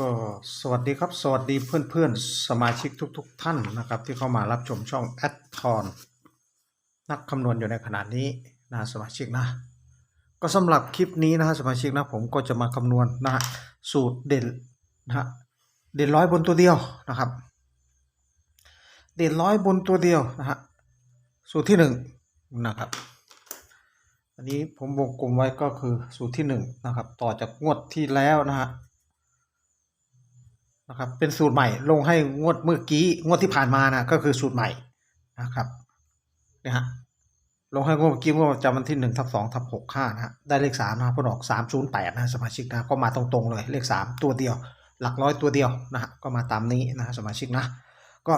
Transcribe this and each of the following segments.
ก็สวัสดีครับ สวัสดีเพื่อนๆ สมาชิกทุก ๆ ท่านนะครับ ที่เข้ามารับชมช่องแอดทอนนักคำนวณอยู่ในขณะนี้นะสมาชิกนะ ก็สำหรับคลิปนี้นะฮะสมาชิกนะผมก็จะมาคำนวณนะฮะสูตรเด่นนะฮะเด่นร้อยบนตัวเดียวนะครับ เด่นร้อยบนตัวเดียวนะฮะสูตรที่หนึ่งนะครับอันนี้ผมวงกลมไว้ก็คือสูตรที่หนึ่งนะครับ ต่อจากงวดที่แล้วนะฮะ นะครับ เป็นสูตรใหม่ลงให้งวดเมื่อกี้งวดที่ผ่านมานะก็คือสูตรใหม่นะครับนี่ฮะลงให้งวดเมื่อกี้งวดประจำวันที่หนึ่งทับสองทับหกห้านะฮะได้เลขสามนะครับผลออกสามศูนย์แปดนะสมาชิกนะก็มาตรงๆเลยเลขสามตัวเดียว หลักร้อยตัวเดียวนะฮะก็มาตามนี้นะฮะสมาชิกนะ ก็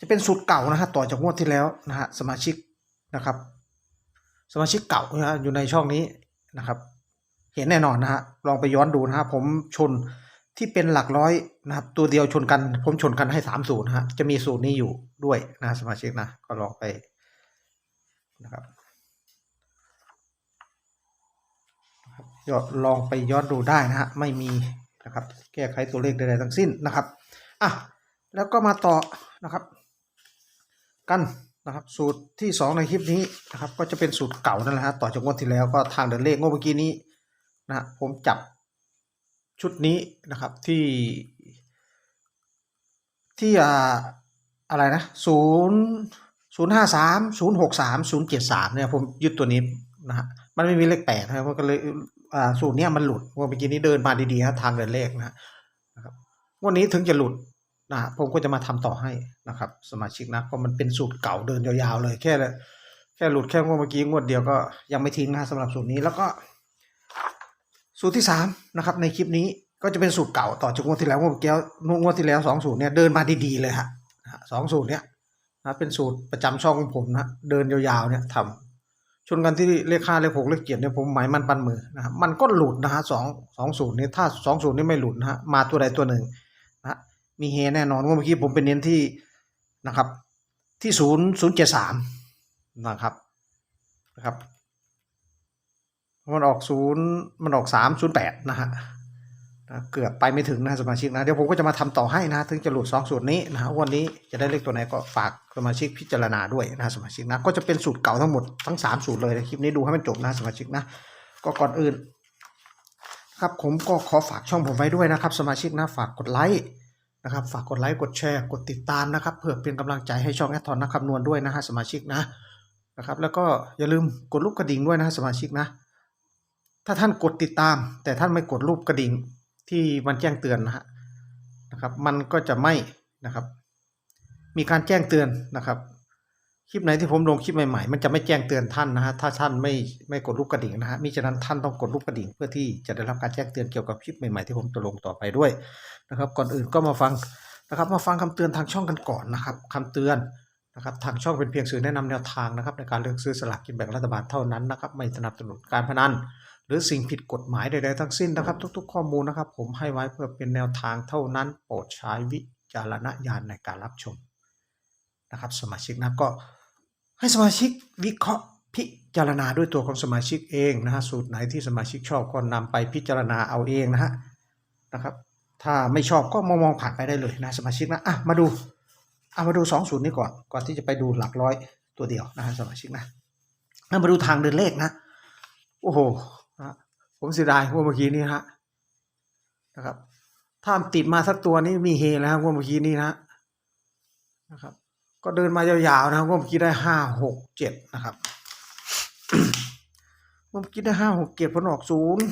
จะเป็นสูตรเก่านะฮะต่อจากงวดที่แล้วนะฮะสมาชิกนะครับ สมาชิกเก่านะฮะอยู่ในช่องนี้นะครับ เห็นแน่นอนนะฮะลองไปย้อนดูนะฮะผมชน ที่เป็นหลักร้อยนะครับ ตัวเดียวชนกัน ผมชนกันให้สามสูตรนะฮะจะมีสูตรนี้อยู่ด้วยนะสมาชิกนะก็ลองไปนะครับยอดลองไปย้อนดูได้นะฮะไม่มีนะครับ แก้ไขตัวเลขใดๆทั้งสิ้นนะครับอะแล้วก็มาต่อนะครับ กันนะครับ สูตรที่สองในคลิปนี้นะครับ ก็จะเป็นสูตรเก่านั่นแหละฮะต่อจากงวดที่แล้วก็ทางเดินเลขงวดเมื่อกี้นี้นะฮะผมจับ ชุดนี้นะครับที่ที่อ่าอะไรนะศูนย์ศูนย์ห้าสามศูนย์หกสามศูนย์เจ็ดสามเนี่ยผมยึดตัวนี้นะฮะมันไม่มีเลขแปดนะครับมันก็เลยอ่าสูตรเนี้ยมันหลุดงวดเมื่อกี้นี้เดินมาดีๆฮะทางเดินเลขนะนะครับงวดนี้ถึงจะหลุดนะผมก็จะมาทำต่อให้นะครับ สมาชิกนะเพราะมันเป็นสูตรเก่าเดินยาวๆเลยแค่แค่หลุดแค่งวดเมื่อกี้งวดเดียวก็ยังไม่ทิ้งนะสำหรับสูตรนี้แล้วก็ สูตรที่สามนะครับในคลิปนี้ก็จะเป็นสูตรเก่าต่อจากงวดที่แล้วงวดเมื่อกี้งวดที่แล้วสองสูตรเนี่ยเดินมาดีๆเลยฮะสองสูตรเนี่ยนะเป็นสูตรประจำช่องของผมนะเดินยาวๆเนี่ยทำชนกันที่เลขห้าเลขหกเลขเจ็ดเนี่ยผมหมายมันปันมือนะฮะมันก็หลุดนะฮะสองสองสูตรนี้ถ้าสองสูตรนี้ไม่หลุดนะฮะมาตัวใดตัวหนึ่งนะฮะมีเฮแน่นอนว่าเมื่อกี้ผมเป็นเน้นที่นะครับที่ศูนย์ศูนย์เจ็ดสามนะครับนะครับ มันออกศูนย์มันออกสามศูนย์แปดนะฮะนะเกือบไปไม่ถึงนะสมาชิกนะเดี๋ยวผมก็จะมาทำต่อให้นะถึงจะหลุดสองสูตรนี้นะฮะวันนี้จะได้เลขตัวไหนก็ฝากสมาชิกพิจารณาด้วยนะสมาชิกนะก็จะเป็นสูตรเก่าทั้งหมดทั้งสามสูตรเลยนะคลิปนี้ดูให้มันจบนะสมาชิกนะก็ก่อนอื่นครับผมก็ขอฝากช่องผมไว้ด้วยนะครับ สมาชิกนะฝากกดไลค์นะครับฝากกดไลค์กดแชร์กดติดตามนะครับเพื่อเป็นกำลังใจให้ช่องแอดทอนนักคำนวณด้วยนะฮะสมาชิกนะนะครับแล้วก็อย่าลืมกดรูปกระดิ่งด้วยนะสมาชิกนะ ถ้าท่านกดติดตาม แต่ท่านไม่กดรูปกระดิ่งที่มันแจ้งเตือนนะฮะนะครับ มันก็จะไม่นะครับ มีการแจ้งเตือนนะครับ คลิปไหนที่ผมลงคลิปใหม่ๆ มันจะไม่แจ้งเตือนท่านนะฮะถ้าท่านไม่ไม่กดรูปกระดิ่งนะฮะมิฉะนั้นท่านต้องกดรูปกระดิ่งเพื่อที่จะได้รับการแจ้งเตือนเกี่ยวกับคลิปใหม่ๆที่ผมจะลงต่อไปด้วยนะครับ ก่อนอื่นก็มาฟังนะครับ มาฟังคำเตือนทางช่องกันก่อนนะครับคำเตือนนะครับทางช่องเป็นเพียงสื่อแนะนำแนวทางนะครับในการเลือกซื้อสลากกินแบ่งรัฐบาลเท่านั้นนะครับ ไม่สนับสนุนการพนัน หรือสิ่งผิดกฎหมายใดๆทั้งสิ้นนะครับ ทุกๆ ข้อมูลนะครับ ผมให้ไว้เพื่อเป็นแนวทางเท่านั้น โปรดใช้วิจารณญาณในการรับชมนะครับ สมาชิกนะก็ให้สมาชิกวิเคราะห์พิจารณาด้วยตัวของสมาชิกเองนะฮะสูตรไหนที่สมาชิกชอบก็นำไปพิจารณาเอาเองนะฮะนะครับถ้าไม่ชอบก็มองมองผ่านไปได้เลยนะสมาชิกนะอะมาดูเอะมาดูสองศูนย์นี้ก่อนก่อนที่จะไปดูหลักร้อยตัวเดียวนะฮะสมาชิกนะมาดูทางเดินเลขนะโอ้โห ผมเสียดายว่าเมื่อกี้นี้ฮะนะครับ ถ้าติดมาสักตัวนี้มีเฮแล้วครับว่าเมื่อกี้นี้นะนะครับ ก็เดินมายาวๆนะครับว่าเมื่อกี้ได้ห้าหกเจ็ดนะครับว่าเมื่อกี้ได้ห้าหกเจ็ดผลออกศูนย์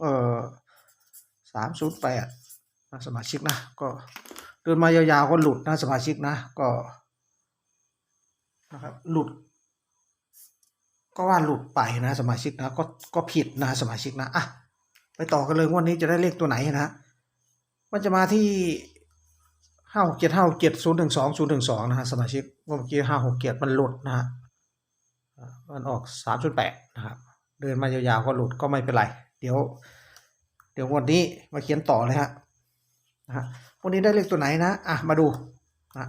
เอ่อสามศูนย์แปดนะสมาชิกนะก็เดินมายาวๆก็หลุดนะสมาชิกนะก็นะครับหลุด ก็ว่าหลุดไปนะสมาชิกนะก็ก็ผิดนะสมาชิกนะอะไปต่อกันเลยวันนี้จะได้เลขตัวไหนนะมันจะมาที่ห้าหกเจ็ดห้าหกเจ็ดศูนย์หนึ่งสองศูนย์หนึ่งสองนะฮะสมาชิกเมื่อกี้ห้าหกเจ็ดมันหลุดนะฮะมันออกสามจุดแปดนะครับเดินมายาวๆก็หลุดก็ไม่เป็นไร เดี๋ยว เดี๋ยววันนี้มาเขียนต่อเลยฮะนะฮะวันนี้ได้เลขตัวไหนนะอะมาดูนะ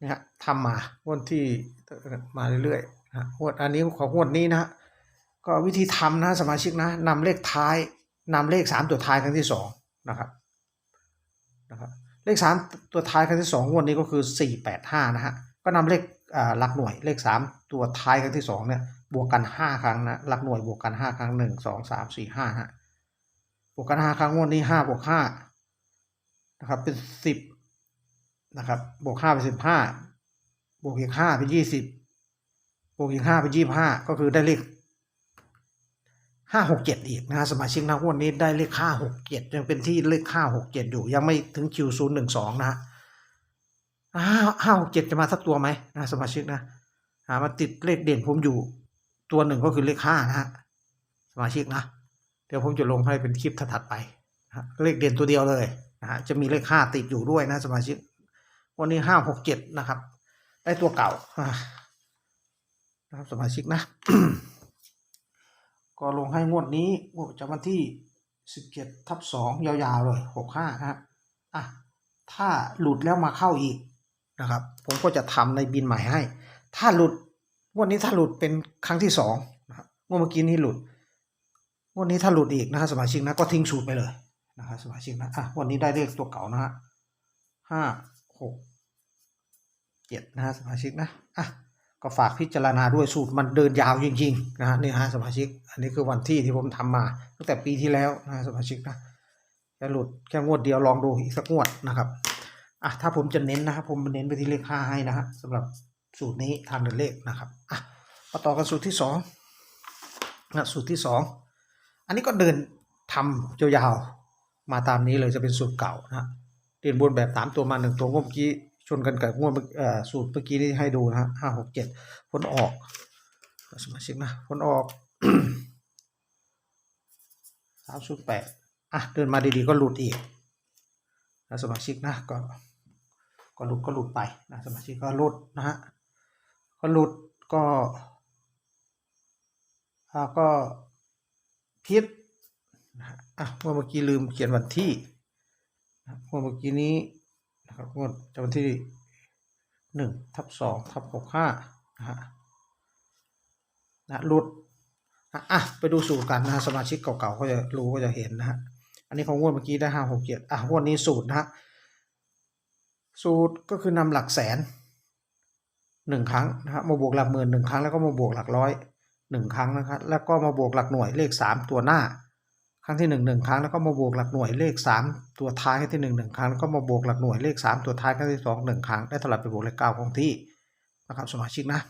นี่ฮะทำมาวันที่มาเรื่อยๆ นะงวดอันนี้ของงวดนี้นะก็วิธีทำนะสมาชิกนะนำเลขท้ายนำเลขสามตัวท้ายครั้งที่สองนะครับนะครับเลขสามตัวท้ายครั้งที่สองงวดนี้ก็คือสี่แปดห้านะฮะก็นำเลขหลักหน่วยเลขสามตัวท้ายครั้งที่สองเนี่ยบวกกันห้าครั้งนะหลักหน่วยบวกกันห้าครั้งหนึ่งสองสามสี่ห้าฮะบวกกันห้าครั้งงวดนี้ห้าบวกห้านะครับเป็นสิบนะครับบวกห้าเป็นสิบห้าบวกอีกห้าเป็นยี่สิบ บวกอีกห้าเป็นยี่ห้าก็คือได้เลขห้าหกเจ็ดอีกนะฮะสมาชิกนะงวันนี้ได้เลขห้าหกเจ็ดยังเป็นที่เลขห้าหกเจ็ดอยู่ ยังไม่ถึงคิวศูนย์หนึ่งสองนะฮะห้าห้าหกเจ็ดจะมาสักตัวไหมนะสมาชิกนะหามาติดเลขเด่นผมอยู่ ตัวหนึ่งก็คือเลขห้านะฮะสมาชิกนะเดี๋ยวผมจะลงให้เป็นคลิปถัดไปนะฮะเลขเด่นตัวเดียวเลยนะฮะจะมีเลขห้าติดอยู่ด้วยนะสมาชิก วันนี้ห้าหกเจ็ดนะครับ ได้ตัวเก่าอ่า นะครับสมาชิกนะ ก็ลงให้งวดนี้งวดประจำวันที่สิบเจ็ดทับสองยาวๆเลยหกห้านะฮะอะถ้าหลุดแล้วมาเข้าอีกนะครับ ผมก็จะทำในบินใหม่ให้ ถ้าหลุดงวดนี้ถ้าหลุดเป็นครั้งที่สองนะครับงวดเมื่อกี้นี้หลุดงวดนี้ถ้าหลุดอีกนะฮะสมาชิกนะก็ทิ้งสูตรไปเลยนะครับสมาชิกนะอะวันนี้ได้เลขตัวเก่านะฮะห้าหกเจ็ดนะฮะสมาชิกนะอะ ก็ฝากพิจารณาด้วยสูตรมันเดินยาวจริงๆนะฮะนี่ฮะสมาชิก อันนี้คือวันที่ที่ผมทำมาตั้งแต่ปีที่แล้วนะฮะสมาชิกนะแค่หลุดแค่งวดเดียวลองดูอีกสักงวดนะครับอะถ้าผมจะเน้นนะครับผมเน้นไปที่เลขห้าให้นะฮะสำหรับสูตรนี้ทางเดินเลขนะครับอะมาต่อกันสูตรที่สองนะสูตรที่สองอันนี้ก็เดินทำยาวๆมาตามนี้เลยจะเป็นสูตรเก่านะฮะเรียนบนแบบสามตัวมาหนึ่งตัวเมื่อกี้ ชนกันกับงวดสูตรเมื่อกี้ที่ให้ดูนะฮะห้าหกเจ็ดผลออกสมาชิกนะผลออกสามศูนย์แปดอะเดินมาดีๆก็หลุดอีกนะสมาชิกนะก็ก็หลุดก็หลุดไปนะสมาชิกก็หลุดนะฮะก็หลุดก็อ่าก็พิษนะฮะอะเมื่อเมื่อกี้ลืมเขียนวันที่เมื่อเมื่อกี้นี้ นะครับงวดจะวันที่หนึ่งทับสองทับหกห้านะฮะนะหลุดอะอะไปดูสูตรกันนะสมาชิกเก่าๆก็จะรู้ก็จะเห็นนะฮะอันนี้ของงวดเมื่อกี้ได้ห้าหกเจ็ดอะงวดนี้สูตรนะฮะสูตรก็คือนำหลักแสนหนึ่งครั้งนะฮะมาบวกหลักหมื่นหนึ่งครั้งแล้วก็มาบวกหลักร้อยหนึ่งครั้งนะครับแล้วก็มาบวกหลักหน่วยเลขสามตัวหน้า ครั้งที่หนึ่งหนึ่งครั้งแล้วก็มาบวกหลักหน่วยเลขสามตัวท้ายครั้งที่หนึ่งหนึ่งครั้งแล้วก็มาบวกหลักหน่วยเลขสามตัวท้ายครั้งที่สองหนึ่งครั้งได้เท่าไหร่ไปบวกเลขเก้าของที่นะครับสมาชิกนะ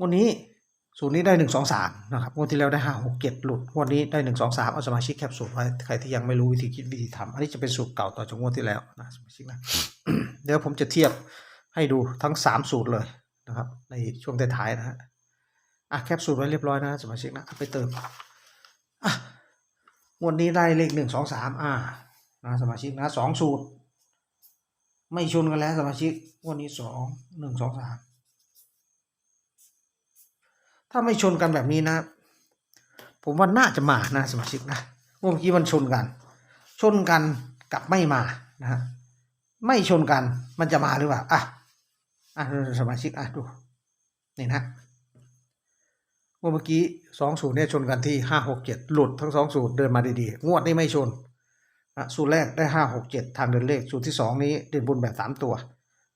วดนี้สูตรนี้ได้หนึ่งสองสามนะครับงวดที่แล้วได้ห้าหกเจ็ดหลุดงวดนี้ได้หนึ่งสองสามเอาสมาชิกแคปสูตรไว้ใครที่ยังไม่รู้วิธีคิดวิธีทำอันนี้จะเป็นสูตรเก่าต่อจากงวดที่แล้วนะสมาชิกนะเดี๋ยวผมจะเทียบให้ดูทั้งสามสูตรเลยนะครับในช่วงท้ายๆนะฮะอะแคปสูตรไว้เรียบร้อยนะสมาชิกนะไปเติม งวดนี้ได้เลขหนึ่งสองสามอ่านะสมาชิกนะสองสูตร ไม่ชนกันแล้วสมาชิกงวดนี้สองหนึ่งสองสามถ้าไม่ชนกันแบบนี้นะ ผมว่าน่าจะมานะสมาชิกนะเมื่อกี้มันชนกัน ชนกันกับไม่มานะฮะไม่ชนกันมันจะมาหรือเปล่าอะอะสมาชิกอะดูนี่นะ เมื่อกี้สองสูตรเนี่ยชนกันที่ห้าหกเจ็ดหลุดทั้งสองสูตรเดินมาดีๆ งวดนี้ไม่ชนอะสูตรแรกได้ห้าหกเจ็ดทางเดินเลข สูตรที่สองนี้เดินบนแบบสามตัว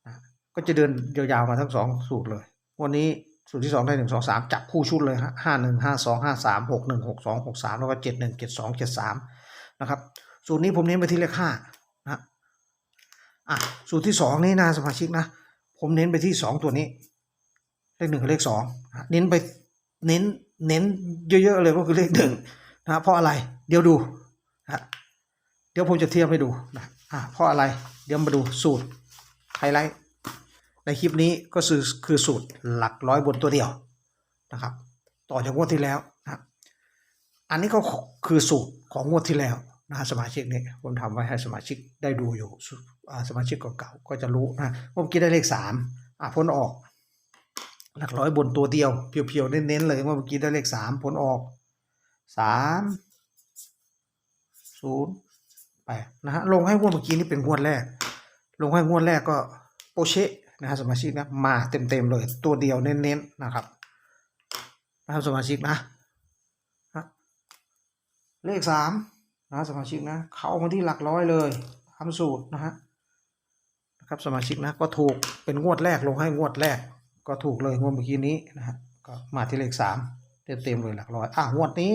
อะก็จะเดินยาวๆมาทั้งสองสูตรเลย วันนี้สูตรที่สองได้หนึ่งสองสามจับคู่ชุดเลยฮะห้าหนึ่งห้าสองห้าสามหกหนึ่งหกสองหกสามแล้วก็เจ็ดหนึ่งเจ็ดสองเจ็ดสามนะครับ สูตรนี้ผมเน้นไปที่เลขห้านะอะสูตรที่สองนี่นะสมาชิกนะ ผมเน้นไปที่สองตัวนี้ เลขหนึ่งกับเลขสองเน้นไป เน้นเน้นเยอะๆเลยก็คือเลขหนึ่งนะเพราะอะไร เดี๋ยวดูนะเดี๋ยวผมจะเทียบให้ดูนะอะเพราะอะไร เดี๋ยวมาดูสูตรไฮไลท์ในคลิปนี้ก็คือคือสูตรหลักร้อยบนตัวเดียวนะครับ ต่อจากงวดที่แล้วนะอันนี้ก็คือสูตรของงวดที่แล้วนะฮะสมาชิกเนี่ยผมทำไว้ให้สมาชิกได้ดูอยู่สมาชิกเก่าๆก็จะรู้นะเมื่อกี้ได้เลขสามอะพ้นออก หลักร้อยบนตัวเดียว เพียวๆ เน้นๆ เลยเมื่อกี้ได้เลขสามผลออกสามศูนย์แปนะฮะลงให้งวดเมื่อกี้นี่เป็นงวดแรก ลงให้งวดแรกก็โปเชนะฮะสมาชิกนะมาเต็มๆ เลย ตัวเดียวเน้นๆนะครับนะครับสมาชิกนะฮะเลขสามนะสมาชิกนะเข้ามาที่หลักร้อยเลยทำสูตรนะฮะนะครับสมาชิกนะก็ถูกเป็นงวดแรกลงให้งวดแรก ก็ถูกเลยงวดเมื่อกี้นี้นะฮะก็มาที่เลขสามเต็มเต็มๆเลยหลักร้อยอะงวดนี้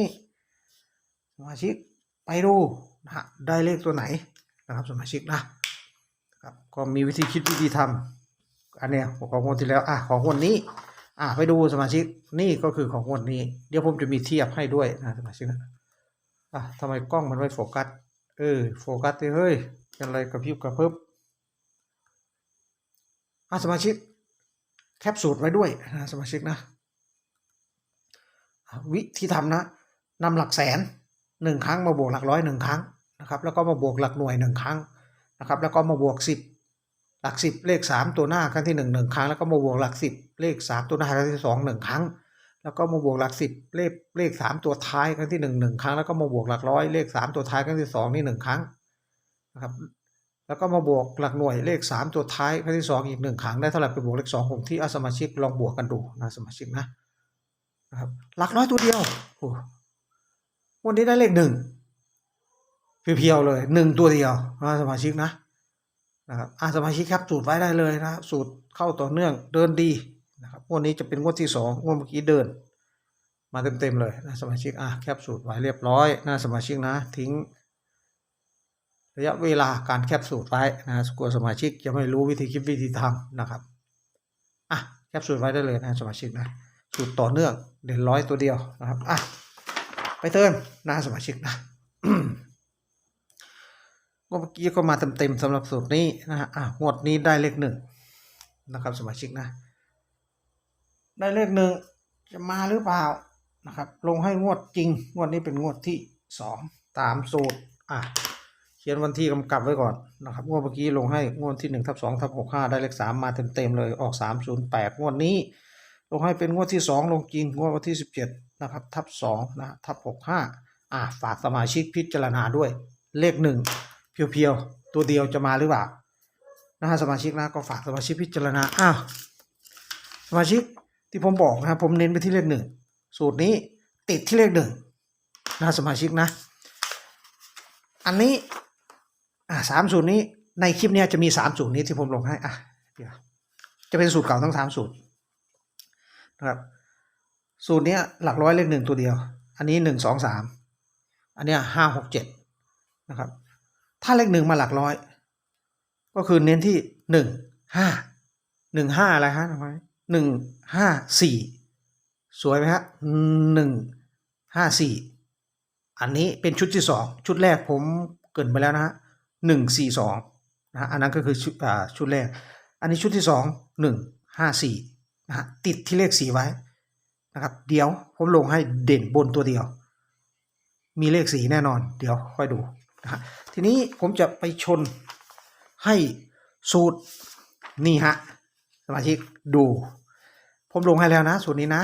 สมาชิกไปดูนะฮะได้เลขตัวไหนนะครับสมาชิกนะครับก็มีวิธีคิดวิธีทำอันเนี้ยของงวดที่แล้วอะของงวดนี้อะไปดูสมาชิกนี่ก็คือของงวดนี้ เดี๋ยวผมจะมีเทียบให้ด้วยนะสมาชิกนะอะทำไมกล้องมันไม่โฟกัสเออโฟกัสดิเฮ้ยเป็นอะไรกระพริบกระเพิบอะสมาชิก แคปสูตรไว้ด้วยนะสมาชิกนะอะวิธีทำนะนำหลักแสนหนึ่งครั้งมาบวกหลักร้อยหนึ่งครั้งนะครับแล้วก็มาบวกหลักหน่วยหนึ่งครั้งนะครับแล้วก็มาบวกสิบหลักสิบเลขสามตัวหน้าครั้งที่หนึ่งหนึ่งครั้งแล้วก็มาบวกหลักสิบเลขสามตัวหน้าครั้งที่สองหนึ่งครั้ง แล้วก็มาบวกหลักสิบเลขเลขสามตัวท้ายครั้งที่หนึ่งหนึ่งครั้งแล้วก็มาบวกหลักร้อยเลขสามตัวท้ายครั้งที่สองนี่หนึ่งครั้งนะครับ แล้วก็มาบวกหลักหน่วยเลขสามตัวท้ายครั้งที่สองอีกหนึ่งครั้งได้เท่าไหร่ไปบวกเลขสองที่อาสมาชิกลองบวกกันดูนะสมาชิกนะนะครับหลักร้อยตัวเดียวโอ้วันนี้ได้เลขหนึ่งเพียวๆเลยหนึ่งตัวเดียวนะสมาชิกนะนะครับอาสมาชิกครับสูตรไว้ได้เลยนะสูตรเข้าต่อเนื่องเดินดีนะครับงวันนี้จะเป็นงวดที่สองงวดเมื่อกี้เดิน มาเต็มๆเลยนะสมาชิกอะแคปสูตรไว้เรียบร้อยนะสมาชิกนะ ทิ้ง ระยะเวลาการแคปสูตรไว้นะกลัวสมาชิกจะไม่รู้วิธีคิดวิธีทำนะครับอะแคปสูตรไว้ได้เลยนะสมาชิกนะสูตรต่อเนื่องเด่นร้อยตัวเดียวนะครับอะไปเติมนะสมาชิกนะก็เมื่อกี้ก็มาเต็มๆสำหรับสูตรนี้นะฮะอะงวดนี้ได้เลขหนึ่งนะครับสมาชิกนะ ได้เลขหนึ่งจะมาหรือเปล่านะครับ ลงให้งวดจริง งวดนี้เป็นงวดที่สองตามสูตรอะ ขียนวันที่กำกับไว้ก่อนนะครับงวดเมื่อกี้ลงให้งวดที่หนึ่งทับสองทับหกห้าได้เลขสามมาเต็มๆเลยออกสามศูนย์แปดงวดนี้ ลงให้เป็นงวดที่สองลงจริงงวดวันที่สิบเจ็ดนะครับทับสองนะทับหกห้าอะฝากสมาชิกพิจารณาด้วย เลขหนึ่งเพียวๆ ตัวเดียวจะมาหรือเปล่านะฮะสมาชิกนะก็ฝากสมาชิกพิจารณาอ้าวสมาชิกที่ผมบอกนะครับผมเน้นไปที่เลขหนึ่งสูตรนี้ติดที่เลขหนึ่งนะสมาชิกนะ อันนี้ อ่าสามสูตรนี้ในคลิปเนี้ยจะมีสามสูตรนี้ที่ผมลงให้อะเดี๋ยวจะเป็นสูตรเก่าทั้งสามสูตรนะครับสูตรเนี้ยหลักร้อยเลขหนึ่งตัวเดียว อันนี้หนึ่งสองสามอันเนี้ยห้าหกเจ็ดนะครับ ถ้าเลขหนึ่งมาหลักร้อย ก็คือเน้นที่หนึ่งห้าหนึ่งห้าอะไรฮะทำไมหนึ่งห้าสี่สวยไหมฮะหนึ่งห้าสี่อันนี้เป็นชุดที่สองชุดแรกผมเกินไปแล้วนะฮะ หนึ่งสี่สองนะฮะอันนั้นก็คือชุดอ่าชุดแรก อันนี้ชุดที่สองหนึ่งห้าสี่นะฮะติดที่เลขสีไว้นะครับ เดี๋ยวผมลงให้เด่นบนตัวเดียว มีเลขสีแน่นอน เดี๋ยวค่อยดูนะฮะทีนี้ผมจะไปชนให้สูตรนี่ฮะสมาชิกดู ผมลงให้แล้วนะ สูตรนี้นะ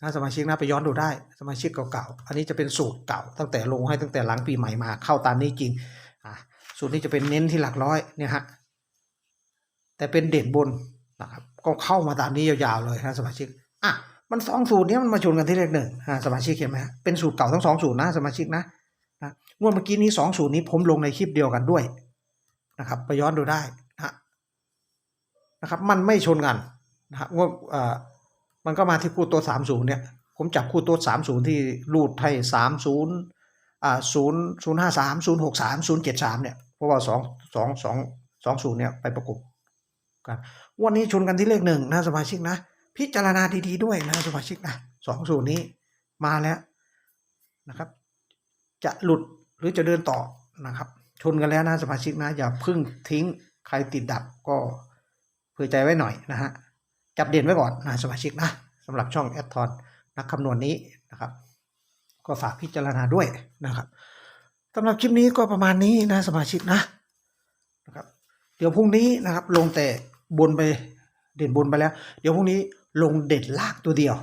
นะสมาชิกนะไปย้อนดูได้ สมาชิกเก่าๆ อันนี้จะเป็นสูตรเก่า ตั้งแต่ลงให้ตั้งแต่หลังปีใหม่มาเข้าตามนี้จริงอะ สูตรนี้จะเป็นเน้นที่หลักร้อยเนี่ยฮะแต่เป็นเด่นบนนะครับก็เข้ามาตามนี้ยาวๆเลยนะสมาชิกอะมันสองสูตรนี้มันมาชนกันที่เลขหนึ่งอะสมาชิกเห็นไหมฮะเป็นสูตรเก่าทั้งสองสูตรนะสมาชิกนะนะงวดเมื่อกี้นี้สองสูตรนี้ผมลงในคลิปเดียวกันด้วยนะครับไปย้อนดูได้นะนะครับมันไม่ชนกันนะฮะว่าเอ่อมันก็มาที่คู่ตัวสามศูนย์เนี่ยผมจับคู่ตัวสามศูนย์ที่รูดให้สามศูนย์อ่าศูนย์ศูนย์ห้าสามศูนย์หกสามศูนย์เจ็ดสามเนี่ย เพราะว่าสองสองสองสองศูนย์เนี่ยไปประกบกันวันนี้ชนกันที่เลขหนึ่งนะสมาชิกนะ พิจารณาดีๆด้วยนะสมาชิกนะสองศูนย์นี้มาแล้วนะครับ จะหลุดหรือจะเดินต่อนะครับ ชนกันแล้วนะสมาชิกนะ อย่าพึ่งทิ้งใครติดดับก็เผื่อใจไว้หน่อยนะฮะจับเด่นไว้ก่อนนะสมาชิกนะสำหรับช่องแอดทอนนักคำนวณนี้นะครับ ก็ฝากพิจารณาด้วยนะครับ สำหรับคลิปนี้ก็ประมาณนี้นะสมาชิกนะนะครับ เดี๋ยวพรุ่งนี้นะครับ ลงแต่บนไปเด่นบนไปแล้ว เดี๋ยวพรุ่งนี้ลงเด่นลากตัวเดียว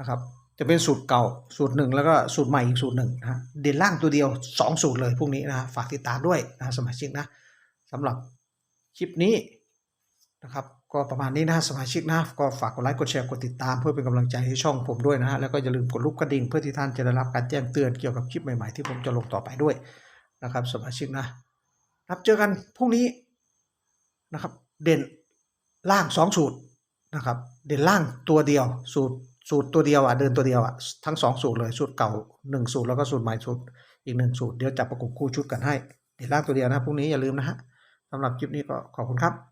นะครับ จะเป็นสูตรเก่าสูตรหนึ่งแล้วก็สูตรใหม่อีกสูตรหนึ่งนะฮะเด่นล่างตัวเดียวสองสูตรเลยพรุ่งนี้นะฮะฝากติดตามด้วยนะสมาชิกนะสำหรับคลิปนี้นะครับ ก็ประมาณนี้นะสมาชิกนะก็ฝากกดไลค์กดแชร์กดติดตามเพื่อเป็นกำลังใจให้ช่องผมด้วยนะฮะแล้วก็อย่าลืมกดรูปกระดิ่งเพื่อที่ท่านจะได้รับการแจ้งเตือนเกี่ยวกับคลิปใหม่ๆที่ผมจะลงต่อไปด้วยนะครับ สมาชิกนะครับเจอกันพรุ่งนี้นะครับ เด่นล่างสองสูตรนะครับ เด่นล่างตัวเดียว สูตรสูตรตัวเดียวอะเดินตัวเดียวอะทั้งสองสูตรเลยสูตรเก่าหนึ่งสูตรแล้วก็สูตรใหม่สูตรอีกหนึ่งสูตรเดี๋ยวจับประกบคู่ชุดกันให้เด่นล่างตัวเดียวนะพรุ่งนี้อย่าลืมนะฮะสำหรับคลิปนี้ก็ขอบคุณครับ